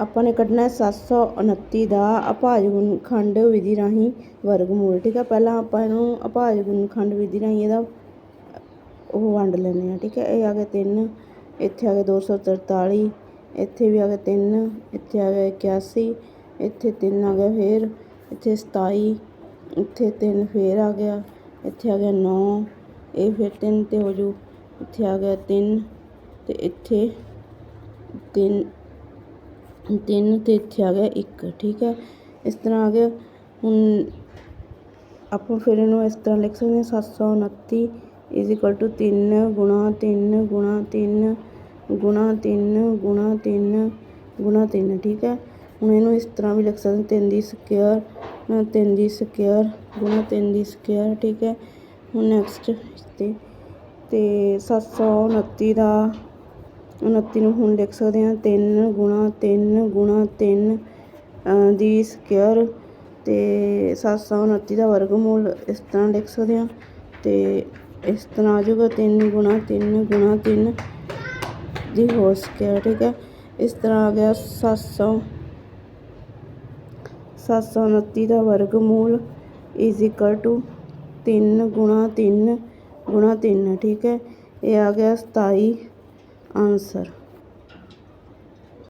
ਆਪਾਂ ਨੇ ਕੱਢਣਾ ਹੈ 729 ਦਾ ਅਭਾਜ ਗੁਣਖੰਡ ਵਿਧੀ ਰਾਹੀਂ ਵਰਗਮੂਲ ਠੀਕ ਹੈ ਪਹਿਲਾਂ ਆਪਾਂ ਇਹਨੂੰ ਅਭਾਜ ਗੁਣਖੰਡ ਵਿਧੀ ਰਾਹੀਂ ਇਹਦਾ ਉਹ ਵੰਡ ਲੈਂਦੇ ਆ ਠੀਕ ਹੈ ਇਹ ਆ ਗਿਆ 3 ਇੱਥੇ ਆ ਗਿਆ 243 ਇੱਥੇ ਵੀ ਆ ਗਿਆ 3 ਇੱਥੇ ਆ ਗਿਆ 81 ਇੱਥੇ 3 ਆ ਗਿਆ ਫੇਰ, ਇੱਥੇ 27 ਇੱਥੇ 3 ਫੇਰ ਆ ਗਿਆ, ਇੱਥੇ ਆ ਗਿਆ 9 ਇਹ ਫਿਰ 3 ਤੇ ਹੋ ਜੂ, ਇੱਥੇ ਆ ਗਿਆ 3 ਤੇ ਇੱਥੇ 3 ਤਿੰਨ ਤੇ ਇੱਥੇ ਆ ਗਿਆ ਇੱਕ, ਠੀਕ ਹੈ? ਇਸ ਤਰ੍ਹਾਂ ਆ ਗਿਆ। ਹੁਣ ਆਪਾਂ ਫਿਰ ਇਹਨੂੰ ਇਸ ਤਰ੍ਹਾਂ ਲਿਖ ਸਕਦੇ ਹਾਂ 729 ਇਜ਼ ਇਕੁਅਲ ਟੂ ਤਿੰਨ ਗੁਣਾ ਤਿੰਨ ਗੁਣਾ ਤਿੰਨ ਗੁਣਾ ਤਿੰਨ ਗੁਣਾ ਤਿੰਨ ਗੁਣਾ ਤਿੰਨ, ਠੀਕ ਹੈ? ਹੁਣ ਇਹਨੂੰ ਇਸ ਤਰ੍ਹਾਂ ਵੀ ਲਿਖ ਸਕਦੇ ਤਿੰਨ ਦੀ ਸਕੁਅਰ ਤਿੰਨ ਦੀ ਸਕੁਅਰ ਗੁਣਾ ਤਿੰਨ ਦੀ ਸਕੁਅਰ ਠੀਕ ਹੈ? ਹੁਣ ਨੈਕਸਟ ਤੇ ਤੇ 729 ਦਾ 29 ਨੂੰ ਹੁਣ ਲਿਖ ਸਕਦੇ ਹਾਂ। 3 ਗੁਣਾ 3 ਗੁਣਾ 3 ਦੀ ਸਕੁਅਰ ਤੇ 729 ਦਾ ਵਰਗਮੂਲ ਇਸ ਤਰ੍ਹਾਂ ਲਿਖ ਸਕਦੇ ਹਾਂ। ਤੇ ਇਸ ਤਰ੍ਹਾਂ ਆ ਜਾਊਗਾ। 3 ਗੁਣਾ 3 ਗੁਣਾ 3 ਦੀ ਹੋਲ ਸਕੁਅਰ, ਠੀਕ ਹੈ। ਇਸ ਤਰ੍ਹਾਂ ਆ ਗਿਆ 700 729 ਦਾ ਵਰਗਮੂਲ ਇਜ਼ ਇਕੁਅਲ ਟੂ 3 ਗੁਣਾ 3 ਗੁਣਾ 3 ਠੀਕ ਹੈ। ਇਹ ਆ ਗਿਆ 27 answer